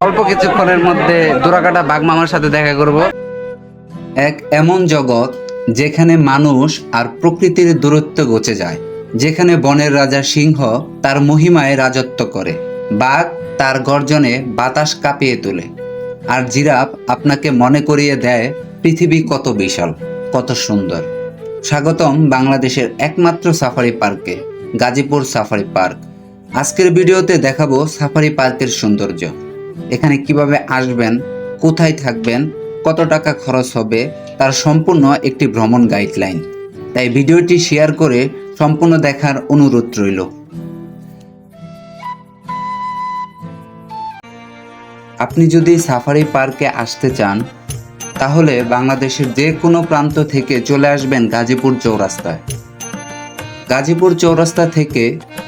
অল্প কিছুক্ষণের মধ্যে দোরাকাটা বাঘ মামার সাথে দেখা করব। এক এমন জগৎ যেখানে মানুষ আর প্রকৃতির দূরত্ব গচে যায়, যেখানে বনের রাজা সিংহ তার মহিমায় রাজত্ব করে, বাঘ তার গর্জনে বাতাস কাঁপিয়ে তোলে, আর জিরাফ আপনাকে মনে করিয়ে দেয় পৃথিবী কত বিশাল, কত সুন্দর। স্বাগতম বাংলাদেশের একমাত্র সাফারি পার্কে, গাজীপুর সাফারি পার্ক। আজকের ভিডিওতে দেখাবো সাফারি পার্কের সৌন্দর্য। এখানে কীভাবে আসবেন, কোথায় থাকবেন, কত টাকা খরচ হবে, তার সম্পূর্ণ একটি ভ্রমণ গাইডলাইন। তাই ভিডিওটি শেয়ার করে সম্পূর্ণ দেখার অনুরোধ রইল। আপনি যদি সাফারি পার্কে আসতে চান, তাহলে বাংলাদেশের যে কোনো প্রান্ত থেকে চলে আসবেন গাজীপুর চৌরাস্তায়। গাজীপুর চৌরাস্তা থেকে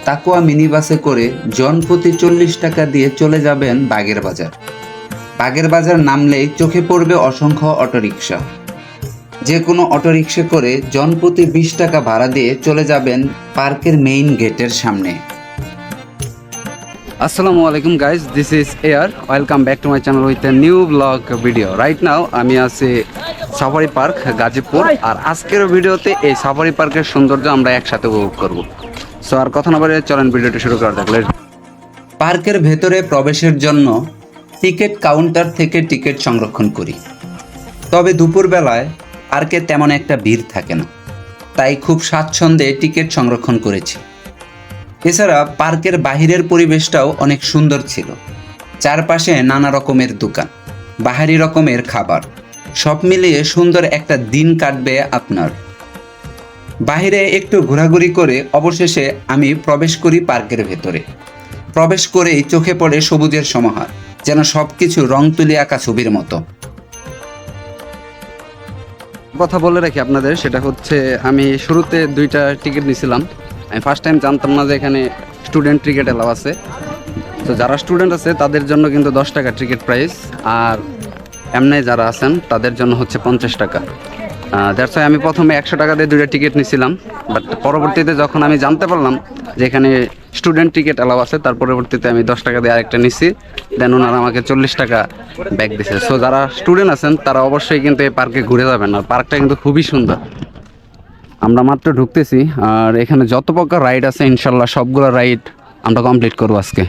তাকুয়া মিনি বাসে করে জনপ্রতি চল্লিশ টাকা দিয়ে চলে যাবেন বাগের বাজার। বাগের বাজার নামলেই চোখে পড়বে অসংখ্য অটোরিকশা। যে কোনো অটোরিকশা করে জনপ্রতি বিশ টাকা ভাড়া দিয়ে চলে যাবেন পার্কের মেইন গেটের সামনে। আসসালামু আলাইকুম guys this is air welcome back to my channel with a new blog video right now আমি আছি সাফারি পার্ক গাজীপুর আর আজকের ভিডিওতে এই সাফারি পার্কের সৌন্দর্য আমরা একসাথে উপভোগ করব। সো আর কথা না বলে চলেন ভিডিওটি শুরু করা থাকলে পার্কের ভেতরে প্রবেশের জন্য টিকিট কাউন্টার থেকে টিকিট সংরক্ষণ করি। তবে দুপুরবেলায় পার্কে তেমন একটা ভিড় থাকে না। তাই খুব স্বাচ্ছন্দ্যে টিকিট সংরক্ষণ করেছি। এছাড়া পার্কের বাহিরের পরিবেশটাও অনেক সুন্দর ছিল। চারপাশে নানা রকমের দোকান বাহারি রকমের খাবার সব মিলিয়ে সুন্দর একটা দিন কাটবে আপনার। বাইরে একটু ঘোরাঘুরি করে অবশেষে আমি প্রবেশ করি পার্কের ভেতরে। প্রবেশ করেই চোখে পড়ে সবুজের সমাহার, যেন সব কিছু রং তুলি আঁকা ছবির মতো। কথা বলে রাখি আপনাদের, সেটা হচ্ছে আমি শুরুতে দুইটা টিকিট নিয়েছিলাম আমি ফার্স্ট টাইম জানতাম না যে এখানে স্টুডেন্ট টিকিট এলাও আছে। তো যারা স্টুডেন্ট আছে, তাদের জন্য কিন্তু দশ টাকা টিকিট প্রাইস আর এমনি যারা আছেন, তাদের জন্য হচ্ছে পঞ্চাশ টাকা। দ্যাটস ওয়াই আমি প্রথমে একশো টাকা দিয়ে দুইটা টিকিট নিয়েছিলাম বাট পরবর্তীতে যখন আমি জানতে পারলাম যে এখানে স্টুডেন্ট টিকিট অ্যালাউ আছে, তার পরবর্তীতে আমি দশ টাকা দিয়ে আরেকটা নিচ্ছি দেন ওনারা আমাকে চল্লিশ টাকা ব্যাগ দিছে। সো যারা স্টুডেন্ট আছেন, তারা অবশ্যই কিন্তু এই পার্কে ঘুরে যাবেন। আর পার্কটা কিন্তু খুবই সুন্দর। আমরা মাত্র ঢুকতেছি, আর এখানে যত প্রকার রাইড আছে, ইনশাল্লাহ সবগুলো রাইড আমরা কমপ্লিট করব আজকে।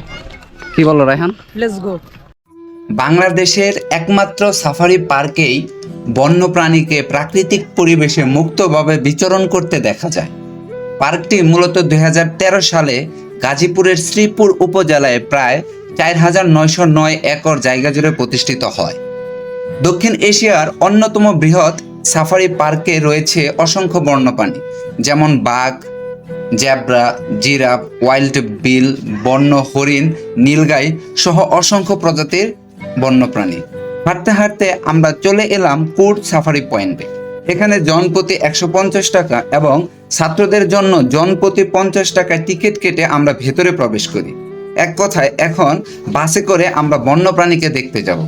কি বলো, রায়হান? Let's go. বাংলাদেশের একমাত্র সাফারি পার্কেই বন্যপ্রাণীকে প্রাকৃতিক পরিবেশে মুক্তভাবে বিচরণ করতে দেখা যায়। পার্কটি মূলত দু হাজার তেরো সালে গাজীপুরের শ্রীপুর উপজেলায় প্রায় চার হাজার নয়শো নয় একর জায়গা জুড়ে প্রতিষ্ঠিত হয়। দক্ষিণ এশিয়ার অন্যতম বৃহৎ সাফারি পার্কে রয়েছে অসংখ্য বন্যপ্রাণী, যেমন বাঘ জ্যাব্রা জিরাফ, ওয়াইল্ড বিল, বন্য হরিণ, নীলগাই সহ অসংখ্য প্রজাতির বন্যপ্রাণী। হাঁটতে হাঁটতে আমরা চলে এলাম কুর্ট সাফারি পয়েন্টে। এখানে জনপ্রতি একশো পঞ্চাশ টাকা এবং ছাত্রদের জন্য জনপ্রতি পঞ্চাশ টাকায় টিকিট কেটে আমরা ভেতরে প্রবেশ করি। এক কথায়, এখন বাসে করে আমরা বন্যপ্রাণীকে দেখতে যাব।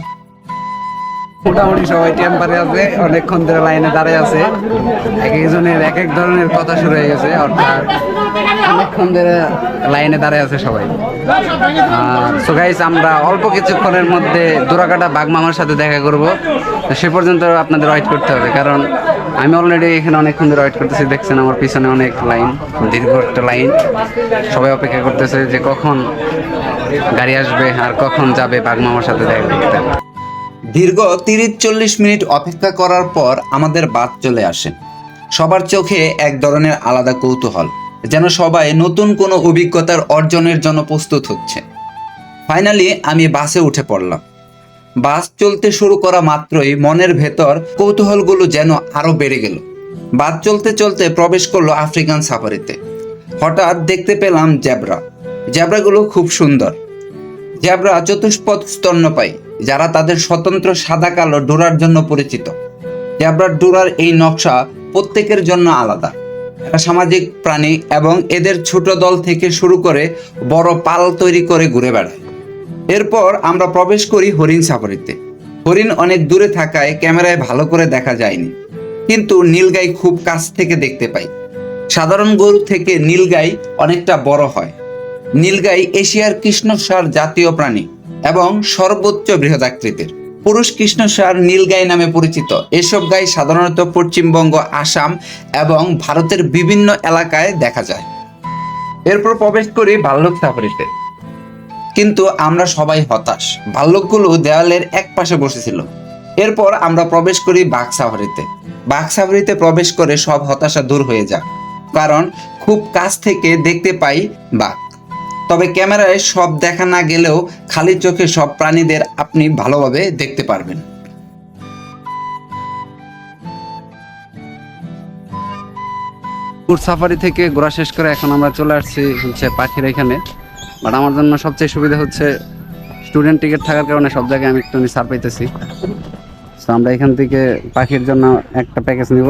মোটামুটি সবাই টেম্পারে আছে, অনেকক্ষণ ধরে লাইনে দাঁড়িয়ে আছে। এক একজনের এক এক ধরনের কথা শুরু হয়ে গেছে, অর্থাৎ অনেকক্ষণ ধরে লাইনে দাঁড়িয়ে আছে সবাই। সো গাইস আমরা অল্প কিছুক্ষণের মধ্যে দোরাকাটা বাঘ মামার সাথে দেখা করব। সে পর্যন্ত আপনাদের ওয়েট করতে হবে, কারণ আমি অলরেডি এখানে অনেকক্ষণ ধরে ওয়েট করতেছি, দেখছেন আমার পিছনে অনেক লাইন, দীর্ঘ একটা লাইন। সবাই অপেক্ষা করতেছে যে কখন গাড়ি আসবে আর কখন যাবে বাঘ মামার সাথে দেখা করতে। দীর্ঘ তিরিশ চল্লিশ মিনিট অপেক্ষা করার পর আমাদের বাদ চলে আসে। সবার চোখে এক ধরনের আলাদা কৌতূহল, যেন সবাই নতুন কোনো অভিজ্ঞতার অর্জনের জন্য প্রস্তুত হচ্ছে। ফাইনালি আমি বাসে উঠে পড়লাম। বাস চলতে শুরু করা মাত্রই মনের ভেতর কৌতূহলগুলো যেন আরও বেড়ে গেল। বাস চলতে চলতে প্রবেশ করল আফ্রিকান সাফারিতে। হঠাৎ দেখতে পেলাম জ্যাবরা। জ্যাবরাগুলো খুব সুন্দর। জ্যাবরা চতুষ্পদ স্তন্যপায়ী। যারা তাদের স্বতন্ত্র সাদা কালো ডোরার জন্য পরিচিত। জ্যাবরার ডোরার এই নকশা প্রত্যেকের জন্য আলাদা। এরা সামাজিক প্রাণী এবং এদের ছোট দল থেকে শুরু করে বড় পাল তৈরি করে ঘুরে বেড়ায়। এরপর আমরা প্রবেশ করি হরিণ সাফারিতে। হরিণ অনেক দূরে থাকায় ক্যামেরায় ভালো করে দেখা যায়নি। কিন্তু নীলগাই খুব কাছ থেকে দেখতে পাই। সাধারণ গরু থেকে নীলগাই অনেকটা বড় হয়। নীলগাই এশিয়ার কৃষ্ণসার জাতীয় প্রাণী। এবং সর্বোচ্চ বৃহদাকৃতির। পুরুষ কৃষ্ণসার নীলগাই নামে পরিচিত। এসব গাই সাধারণত পশ্চিমবঙ্গ, আসাম এবং ভারতের বিভিন্ন এলাকায় দেখা যায়। এরপর প্রবেশ করি ভাল্লুক সাফারিতে কিন্তু আমরা সবাই হতাশ। ভাল্লুকগুলো দেওয়ালের এক পাশে বসেছিল। এরপর আমরা প্রবেশ করি বাঘ সাফারিতে বাঘ সাফারিতে প্রবেশ করে সব হতাশা দূর হয়ে যায় কারণ খুব কাছ থেকে দেখতে পাই বাঘ। তবে ক্যামেরায় সব দেখা না গেলেও খালি চোখে সব প্রাণীদের আপনি ভালোভাবে দেখতে পারবেন। ট্যুর সাফারি থেকে ঘোরা শেষ করে এখন আমরা চলে আসছি হচ্ছে পাখির এখানে। বাট আমার জন্য সবচেয়ে সুবিধা হচ্ছে স্টুডেন্ট টিকিট থাকার কারণে সব জায়গায় আমি একটু সার পাইতেছি। তো আমরা এখান থেকে পাখির জন্য একটা প্যাকেজ নিব।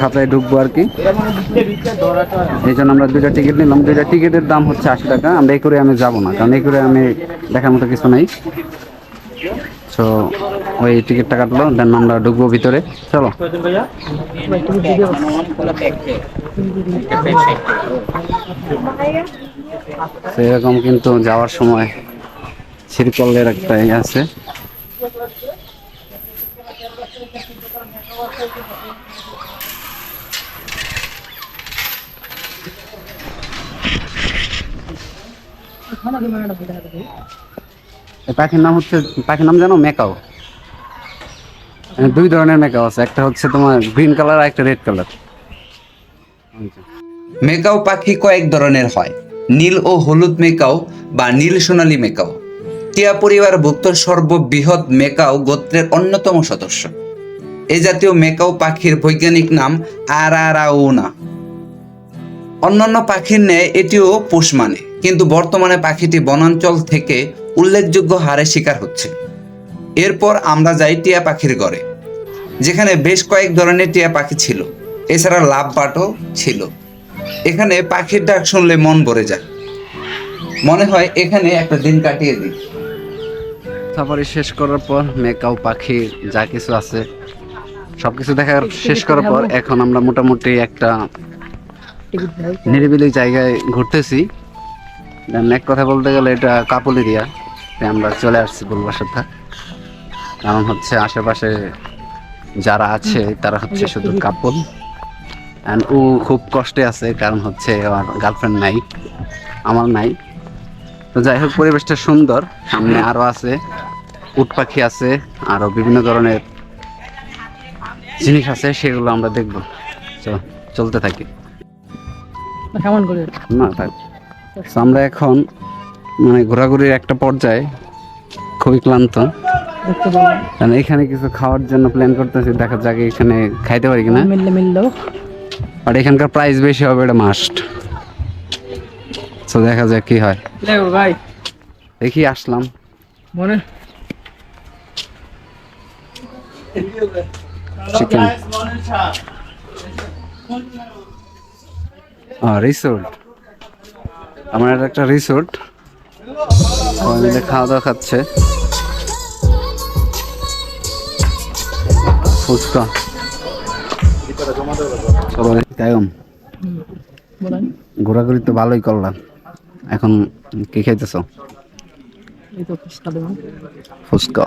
খাতায় ঢুকবো আর কি। এই জন্য আমরা দুইটা টিকিট নিলাম। দুইটা টিকিটের দাম হচ্ছে আশি টাকা। আমরা এই করে আমি যাব না, কারণ এই করে আমি দেখার মতো কিছু নাই। তো ওই টিকিটটা কাটলো দেন আমরা ঢুকবো ভিতরে। চলো। তো এরকম কিন্তু যাওয়ার সময় ছিরকলের একটা ইয়ে আছে এই পাখির নাম হচ্ছে পাখির নাম জানো মেকাও। দুই ধরনের মেকাও আছে একটা হচ্ছে তোমার গ্রিন কালার আর একটা রেড কালার। মেকাও পাখি কয়েক ধরনের হয়। নীল ও হলুদ মেকাও বা নীল সোনালী মেকাও। টিয়া পরিবারভুক্ত সর্ববৃহৎ মেকাও গোত্রের অন্যতম সদস্য। এই জাতীয় মেকাও পাখির বৈজ্ঞানিক নাম আরারাউনা। অন্যান্য পাখির ন্যায় এটিও পোষ মানে। কিন্তু বর্তমানে পাখিটি বনাঞ্চল থেকে উল্লেখযোগ্য হারে শিকার হচ্ছে। এরপর আমরা যাই টিয়া পাখির ঘরে যেখানে বেশ কয়েক ধরনের টিয়া পাখি ছিল। এছাড়া লাভ বাটও ছিল। এখানে পাখির ডাক শুনলে মন ভরে যায়। মনে হয় এখানে একটা দিন কাটিয়ে দিই। সাফারি শেষ করার পর মেকাও পাখি যা কিছু আছে সব কিছু দেখার শেষ করার পর এখন আমরা মোটামুটি একটা নিরিবিলি জায়গায় ঘুরতেছি। এক কথা বলতে গেলে এটা কাপল এরিয়া আমরা চলে আসছি বলবার সাথে কারণ হচ্ছে আশেপাশে যারা আছে তারা হচ্ছে শুধু কাপল। অ্যান্ড ও খুব কষ্টে আছে কারণ হচ্ছে আমার গার্লফ্রেন্ড নাই। আমার নাই। তো যাই হোক পরিবেশটা সুন্দর। সামনে আরও আছে উট পাখি আছে আরও বিভিন্ন ধরনের জিনিস আছে সেগুলো আমরা দেখব। চলো চলতে থাকি। না থাক। আমরা এখন মানে ঘোরাঘুরির একটা পর্যায়ে খুবই ক্লান্ত। কারণ এখানে কিছু খাওয়ার জন্য প্ল্যান করতেছি দেখা যাক এখানে খাইতে পারি কিনা। মিললে মিললো আর এখানকার প্রাইস বেশি হবে এটা মাস্ট তো দেখা যাক কি হয়। ভাই। দেখি আসলাম। মনে চিকেন রিসোর্ট আমার এটা একটা রিসোর্ট সবাই মিলে খাওয়া দাওয়া খাচ্ছে। ফুচকা। সবাই ঘোরাঘুরি তো ভালোই করলাম। এখন কি খাইতেছ? ফুচকা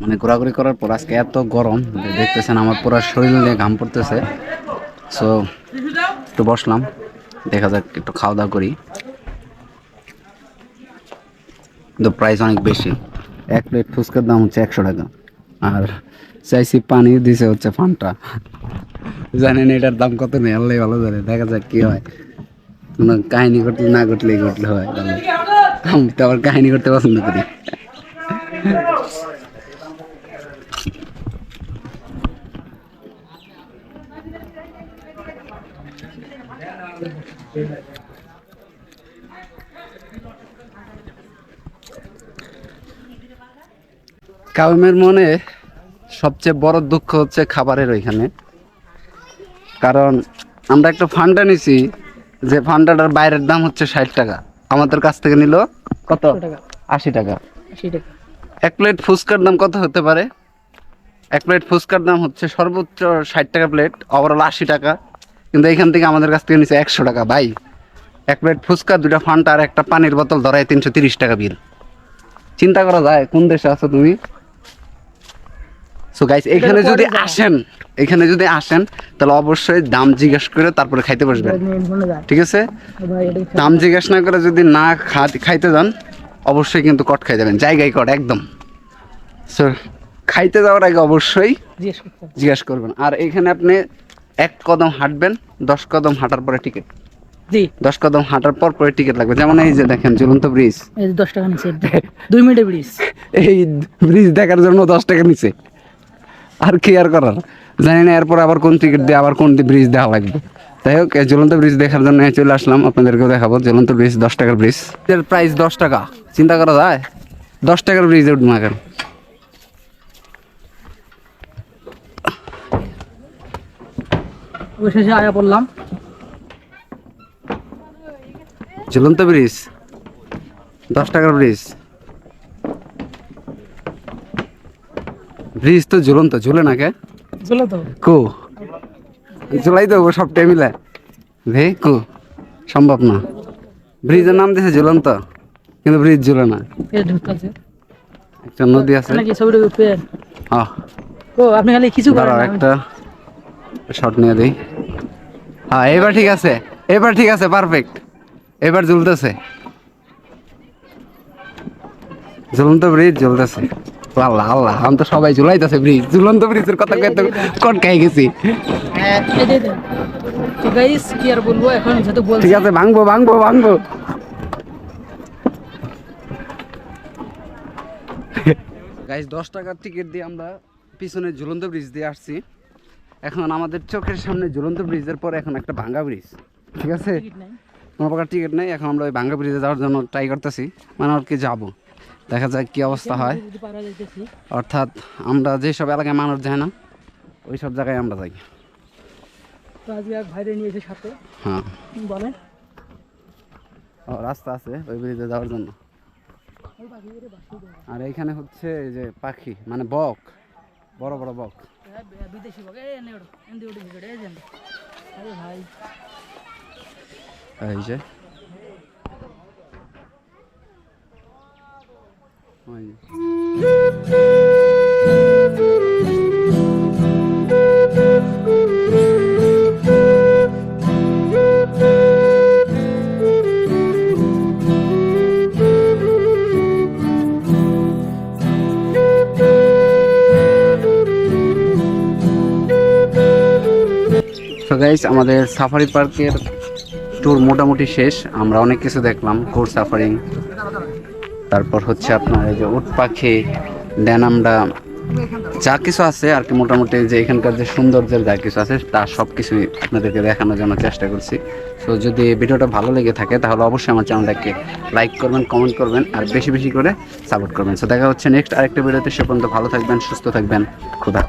মানে ঘোরাঘুরি করার পর আজকে এত গরম দেখতেছেন আমার পুরো শরীর নিয়ে ঘাম পড়তেছে। সো একটু বসলাম। দেখা যাক, একটু খাওয়া দাওয়া করি। কিন্তু প্রাইস অনেক বেশি। এক প্লেট ফুচকার দাম হচ্ছে একশো টাকা। আর চাইছি পানি, দিছে হচ্ছে ফান্টা জানেন এটার দাম কত নেই আল্লাহ ভালো জানে। দেখা যাক কি হয়। কোনো কাহিনী ঘটলে, না ঘটলেই ঘটলে হয়। আমি তো আবার কাহিনী করতে পছন্দ করি। কাউমের মনে সবচেয়ে বড় দুঃখ হচ্ছে খাবারের ওইখানে। কারণ আমরা একটা ফান্ডা নিছি যে ফান্ডাটার বাইরের দাম হচ্ছে ষাট টাকা। আমাদের কাছ থেকে নিল কত? আশি টাকা। এক প্লেট ফুচকার দাম কত হতে পারে? এক প্লেট ফুচকার দাম হচ্ছে সর্বোচ্চ ষাট টাকা প্লেট ওভারঅল আশি টাকা। কিন্তু এখান থেকে আমাদের কাছ থেকে নিচ্ছে একশো টাকা ভাই। এক প্লেট ফুচকা দুটা ফান্টা আর একটা পানির বোতল ধরায় তিনশো তিরিশ টাকা বিল চিন্তা করা যায় কোন দেশে আছো তুমি? সো গাইস এখানে যদি আসেন এখানে যদি আসেন তাহলে অবশ্যই দাম জিজ্ঞেস করে তারপরে খাইতে বসবেন। ঠিক আছে? দাম জিজ্ঞেস না করে যদি না খাইতে যান অবশ্যই কিন্তু কট খাই যাবেন জায়গায় কট একদম। সো খাইতে যাওয়ার আগে অবশ্যই। জিজ্ঞেস করবেন। আর এখানে আপনি এক কদম হাঁটবেন দশ কদম হাঁটার পরে টিকিট জি। দশ কদম হাঁটার পর পরে টিকিট লাগবে। যেমন এই যে দেখেন ঝুলন্ত ব্রিজ এই যে দশ টাকা নিচে দুই মিনিটে ব্রিজ এই ব্রিজ দেখার জন্য দশ টাকা নিচে। আর কি আর করার? জানি না এরপর আবার কোন টিকিট দিয়ে আবার কোন ব্রিজ দেওয়া লাগবে। যাই হোক ঝুলন্ত ব্রিজ দেখার জন্য চলে আসলাম। আপনাদেরকেও দেখাবো ঝুলন্ত ব্রিজ দশ টাকার ব্রিজের প্রাইস দশ টাকা। চিন্তা করা যায়? দশ টাকার ব্রিজে উঠবো এখন অবশেষে আয়া পড়লাম। ঝুলন্ত ব্রিজ। দশ টাকার ব্রিজ। ব্রিজ তো ঝুলন্ত ঝুলে না কে? চলো তো। কো। ঝুলাই দেবো সব মিলে ভে কো। সম্ভব না। ব্রিজের নাম দিয়েছে ঝুলন্ত কিন্তু ব্রিজ ঝুলে না। একটা নদী আছে। ও আপনি খালি কিছু একটা শট নিয়ে দিই। হ্যাঁ এবার ঠিক আছে। এবার ঠিক আছে পারফেক্ট এবার ঝুলতেছে ঝুলন্ত ব্রিজ ঝুলতেছে আল্লাহ আল্লাহ আমি তো সবাই ঝুলাইতেছে ব্রিজ ঝুলন্ত ব্রিজের কথা কইতে কট খাই গেছি। এই যে দেন। তো গাইস কি আর বলব এখন যেহেতু বলছি। ঠিক আছে ভাঙবো ভাঙবো ভাঙবো। গাইস দশ টাকার টিকিট দিয়ে আমরা পিছনে ঝুলন্ত ব্রিজ দিয়ে আসছি। এখন আমাদের চোখের সামনে ঝুলন্ত ব্রিজের পর এখন একটা ভাঙ্গা ব্রিজ। ঠিক আছে? কোনো প্রকার টিকিট নেই এখন আমরা ওই ভাঙ্গা ব্রিজে যাওয়ার জন্য ট্রাই করতেছি। মানে আর কি যাব। দেখা যাক কি অবস্থা হয়। অর্থাৎ আমরা যেসব এলাকায় মানুষ যায় না ওই সব জায়গায় আমরা যাই। হ্যাঁ। ও, রাস্তা আছে ওই ব্রিজে যাওয়ার জন্য। আর এইখানে হচ্ছে যে পাখি মানে বক বড় বড় বক। হ্যাঁ, বে- বিদেশি বকে এই এনে ওঠো এনে ওঠে ভিডিওটা এই যান আরে গাইস আমাদের সাফারি পার্কের ট্যুর মোটামুটি শেষ। আমরা অনেক কিছু দেখলাম কোর সাফারিং। তারপর হচ্ছে আপনার এই যে উট পাখি দেন আমরা যা কিছু আছে আর কি মোটামুটি যে এখানকার যে সৌন্দর্যের যা কিছু আছে, তা সব কিছুই আপনাদেরকে দেখানোর জন্য চেষ্টা করছি। তো যদি ভিডিওটা ভালো লেগে থাকে, তাহলে অবশ্যই আমার চ্যানেলটাকে লাইক করবেন কমেন্ট করবেন, আর বেশি বেশি করে সাপোর্ট করবেন। সো দেখা হচ্ছে নেক্সট আরেকটা ভিডিওতে। সে পর্যন্ত ভালো থাকবেন, সুস্থ থাকবেন। খুদা।